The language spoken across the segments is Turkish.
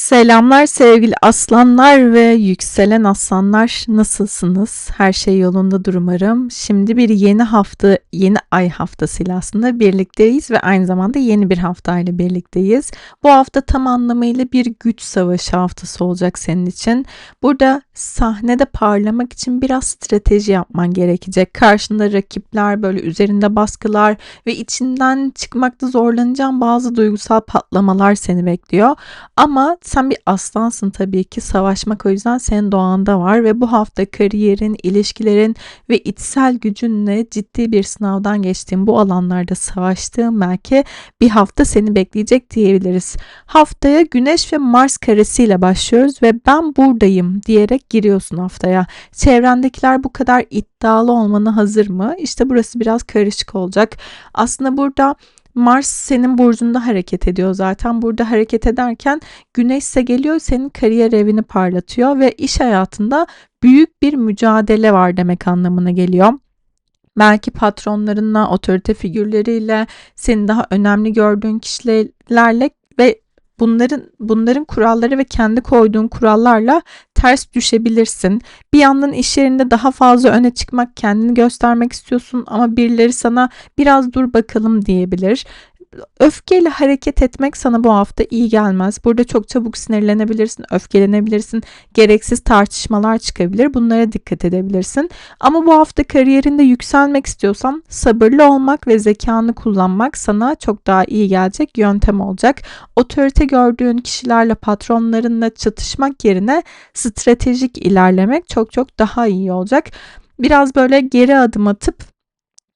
Selamlar sevgili aslanlar ve yükselen aslanlar nasılsınız? Her şey yolunda umarım. Şimdi bir yeni hafta, yeni ay haftasıyla aslında birlikteyiz ve aynı zamanda yeni bir haftayla birlikteyiz. Bu hafta tam anlamıyla bir güç savaşı haftası olacak senin için. Burada sahnede parlamak için biraz strateji yapman gerekecek. Karşında rakipler, böyle üzerinde baskılar ve içinden çıkmakta zorlanacağın bazı duygusal patlamalar seni bekliyor. Ama sen bir aslansın tabii ki savaşmak o yüzden senin doğanda var ve bu hafta kariyerin, ilişkilerin ve içsel gücünle ciddi bir sınavdan geçtiğin bu alanlarda savaştığın belki bir hafta seni bekleyecek diyebiliriz. Haftaya Güneş ve Mars karesiyle başlıyoruz ve ben buradayım diyerek giriyorsun haftaya. Çevrendekiler bu kadar iddialı olmana hazır mı? İşte burası biraz karışık olacak. Aslında burada Mars senin burcunda hareket ediyor zaten. Burada hareket ederken Güneş ise geliyor senin kariyer evini parlatıyor ve iş hayatında büyük bir mücadele var demek anlamına geliyor. Belki patronlarınla, otorite figürleriyle, senin daha önemli gördüğün kişilerle ve bunların bunların kuralları ve kendi koyduğun kurallarla ters düşebilirsin. Bir yandan iş yerinde daha fazla öne çıkmak, kendini göstermek istiyorsun ama birileri sana biraz dur bakalım diyebilir öfkeyle hareket etmek sana bu hafta iyi gelmez. Burada çok çabuk sinirlenebilirsin, öfkelenebilirsin. Gereksiz tartışmalar çıkabilir. Bunlara dikkat edebilirsin. Ama bu hafta kariyerinde yükselmek istiyorsan sabırlı olmak ve zekanı kullanmak sana çok daha iyi gelecek yöntem olacak. Otorite gördüğün kişilerle, patronlarınla çatışmak yerine stratejik ilerlemek çok çok daha iyi olacak. Biraz böyle geri adım atıp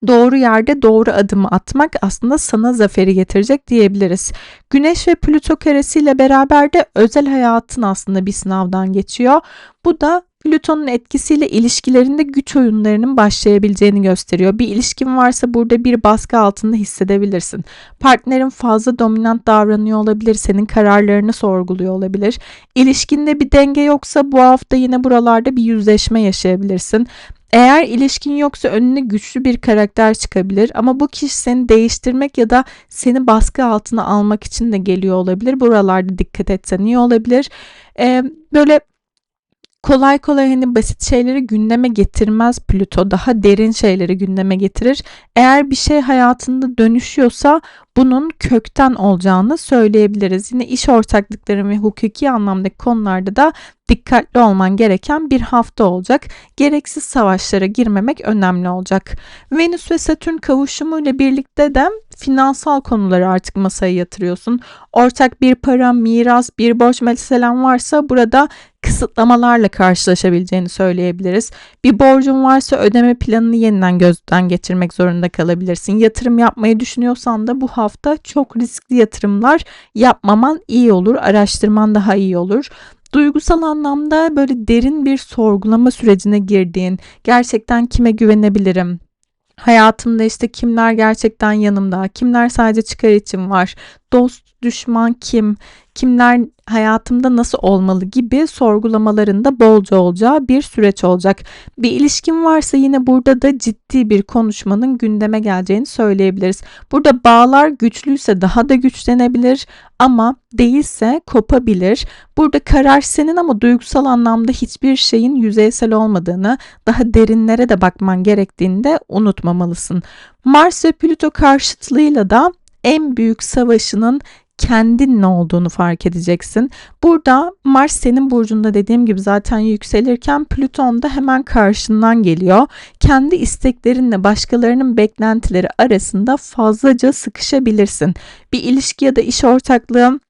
doğru yerde doğru adımı atmak aslında sana zaferi getirecek diyebiliriz. Güneş ve Plüto karesiyle beraber de özel hayatın aslında bir sınavdan geçiyor. Bu da Plüton'un etkisiyle ilişkilerinde güç oyunlarının başlayabileceğini gösteriyor. Bir ilişkin varsa burada bir baskı altında hissedebilirsin. Partnerin fazla dominant davranıyor olabilir, senin kararlarını sorguluyor olabilir. İlişkinde bir denge yoksa bu hafta yine buralarda bir yüzleşme yaşayabilirsin. Eğer ilişkin yoksa önüne güçlü bir karakter çıkabilir ama bu kişi seni değiştirmek ya da seni baskı altına almak için de geliyor olabilir. Buralarda dikkat etsen iyi olabilir. Ee, böyle kolay kolay hani basit şeyleri gündeme getirmez Plüto. Daha derin şeyleri gündeme getirir. Eğer bir şey hayatında dönüşüyorsa bunun kökten olacağını söyleyebiliriz. Yine iş ortaklıkları ve hukuki anlamdaki konularda da dikkatli olman gereken bir hafta olacak. Gereksiz savaşlara girmemek önemli olacak. Venüs ve Satürn kavuşumu ile birlikte de finansal konuları artık masaya yatırıyorsun. Ortak bir para, miras, bir borç meselen varsa burada kısıtlamalarla karşılaşabileceğini söyleyebiliriz. Bir borcun varsa ödeme planını yeniden gözden geçirmek zorunda kalabilirsin. Yatırım yapmayı düşünüyorsan da bu hafta çok riskli yatırımlar yapmaman iyi olur. Araştırman daha iyi olur duygusal anlamda böyle derin bir sorgulama sürecine girdiğin, gerçekten kime güvenebilirim? Hayatımda işte kimler gerçekten yanımda, kimler sadece çıkar için var, dost, düşman kim, kimler hayatımda nasıl olmalı gibi sorgulamalarında bolca olacağı bir süreç olacak. Bir ilişkin varsa yine burada da ciddi bir konuşmanın gündeme geleceğini söyleyebiliriz. Burada bağlar güçlüyse daha da güçlenebilir ama değilse kopabilir. Burada karar senin ama duygusal anlamda hiçbir şeyin yüzeysel olmadığını, daha derinlere de bakman gerektiğini de unutmamalısın. Mars ve Plüto karşıtlığıyla da en büyük savaşının kendin ne olduğunu fark edeceksin. Burada Mars senin burcunda dediğim gibi zaten yükselirken Plüton da hemen karşından geliyor. Kendi isteklerinle başkalarının beklentileri arasında fazlaca sıkışabilirsin. Bir ilişki ya da iş ortaklığı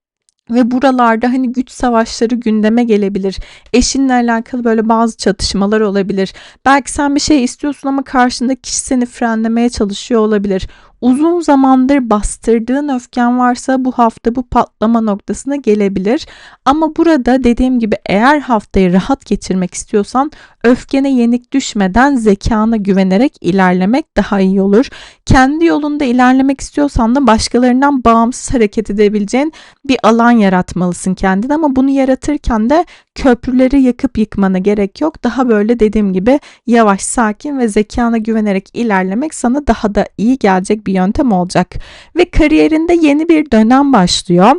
ve buralarda hani güç savaşları gündeme gelebilir. Eşinle alakalı böyle bazı çatışmalar olabilir. Belki sen bir şey istiyorsun ama karşındaki kişi seni frenlemeye çalışıyor olabilir uzun zamandır bastırdığın öfken varsa bu hafta bu patlama noktasına gelebilir. Ama burada dediğim gibi eğer haftayı rahat geçirmek istiyorsan öfkene yenik düşmeden zekana güvenerek ilerlemek daha iyi olur. Kendi yolunda ilerlemek istiyorsan da başkalarından bağımsız hareket edebileceğin bir alan yaratmalısın kendin ama bunu yaratırken de köprüleri yakıp yıkmana gerek yok. Daha böyle dediğim gibi yavaş, sakin ve zekana güvenerek ilerlemek sana daha da iyi gelecek bir yöntem olacak. Ve kariyerinde yeni bir dönem başlıyor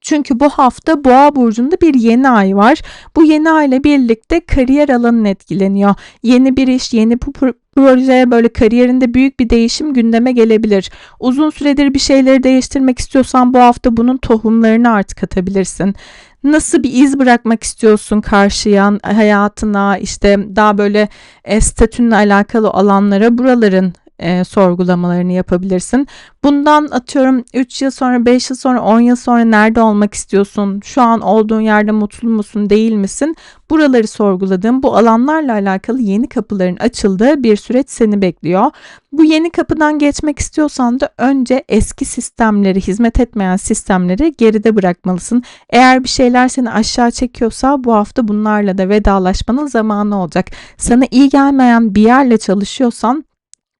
Çünkü bu hafta Boğa burcunda bir yeni ay var. Bu yeni ay ile birlikte kariyer alanın etkileniyor. Yeni bir iş, yeni pu- proje, böyle kariyerinde büyük bir değişim gündeme gelebilir. Uzun süredir bir şeyleri değiştirmek istiyorsan bu hafta bunun tohumlarını artık atabilirsin. Nasıl bir iz bırakmak istiyorsun karşıya, hayatına, işte daha böyle e, statünle alakalı alanlara buraların e, sorgulamalarını yapabilirsin. Bundan atıyorum 3 yıl sonra, 5 yıl sonra, 10 yıl sonra nerede olmak istiyorsun? Şu an olduğun yerde mutlu musun, değil misin? Buraları sorguladığın bu alanlarla alakalı yeni kapıların açıldığı bir süreç seni bekliyor. Bu yeni kapıdan geçmek istiyorsan da önce eski sistemleri, hizmet etmeyen sistemleri geride bırakmalısın. Eğer bir şeyler seni aşağı çekiyorsa bu hafta bunlarla da vedalaşmanın zamanı olacak. Sana iyi gelmeyen bir yerle çalışıyorsan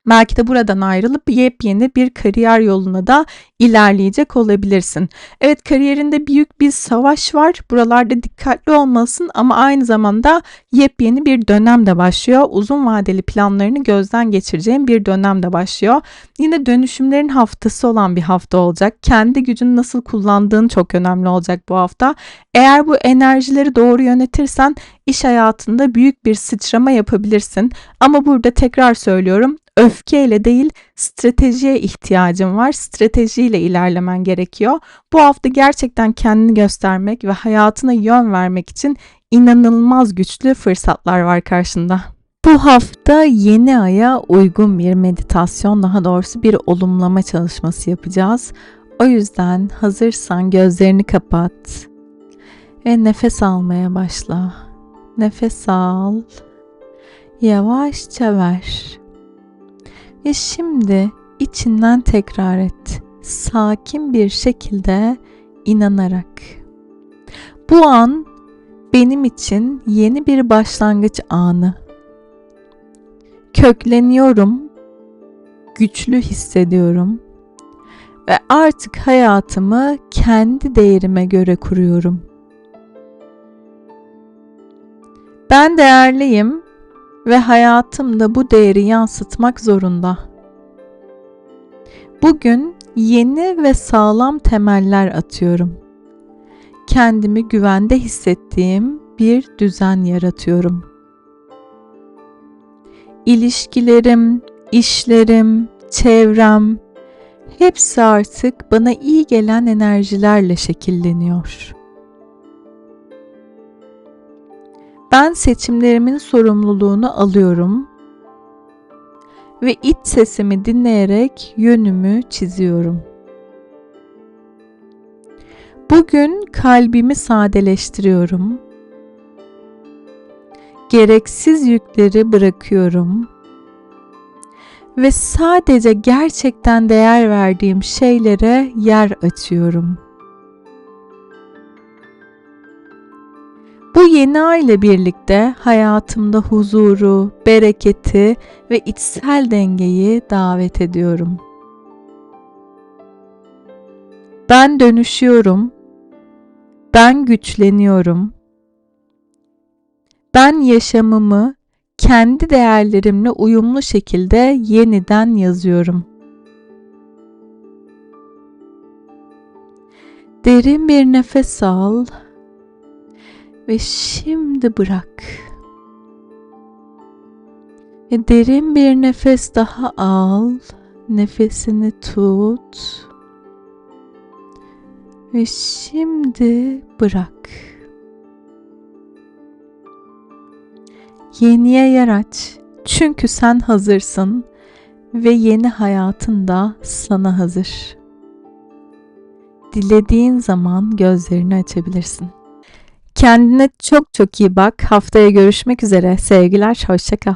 Belki de buradan ayrılıp yepyeni bir kariyer yoluna da ilerleyecek olabilirsin. Evet kariyerinde büyük bir savaş var. Buralarda dikkatli olmalısın ama aynı zamanda yepyeni bir dönem de başlıyor. Uzun vadeli planlarını gözden geçireceğin bir dönem de başlıyor. Yine dönüşümlerin haftası olan bir hafta olacak. Kendi gücünü nasıl kullandığın çok önemli olacak bu hafta. Eğer bu enerjileri doğru yönetirsen iş hayatında büyük bir sıçrama yapabilirsin. Ama burada tekrar söylüyorum öfkeyle değil stratejiye ihtiyacın var. Stratejiyle ilerlemen gerekiyor. Bu hafta gerçekten kendini göstermek ve hayatına yön vermek için inanılmaz güçlü fırsatlar var karşında. Bu hafta yeni aya uygun bir meditasyon, daha doğrusu bir olumlama çalışması yapacağız. O yüzden hazırsan gözlerini kapat ve nefes almaya başla. Nefes al. Yavaşça ver. Ve şimdi içinden tekrar et. Sakin bir şekilde inanarak. Bu an benim için yeni bir başlangıç anı. Kökleniyorum. Güçlü hissediyorum ve artık hayatımı kendi değerime göre kuruyorum. Ben değerliyim ve hayatımda bu değeri yansıtmak zorunda. Bugün yeni ve sağlam temeller atıyorum. Kendimi güvende hissettiğim bir düzen yaratıyorum. İlişkilerim, işlerim, çevrem hepsi artık bana iyi gelen enerjilerle şekilleniyor. Ben seçimlerimin sorumluluğunu alıyorum ve iç sesimi dinleyerek yönümü çiziyorum. Bugün kalbimi sadeleştiriyorum. Gereksiz yükleri bırakıyorum ve sadece gerçekten değer verdiğim şeylere yer açıyorum.'' Bu yeni ay ile birlikte hayatımda huzuru, bereketi ve içsel dengeyi davet ediyorum. Ben dönüşüyorum. Ben güçleniyorum. Ben yaşamımı kendi değerlerimle uyumlu şekilde yeniden yazıyorum. Derin bir nefes al ve şimdi bırak. Ve derin bir nefes daha al. Nefesini tut. Ve şimdi bırak. Yeniye yer aç. Çünkü sen hazırsın ve yeni hayatın da sana hazır. Dilediğin zaman gözlerini açabilirsin. Kendine çok çok iyi bak. Haftaya görüşmek üzere. Sevgiler, hoşçakal.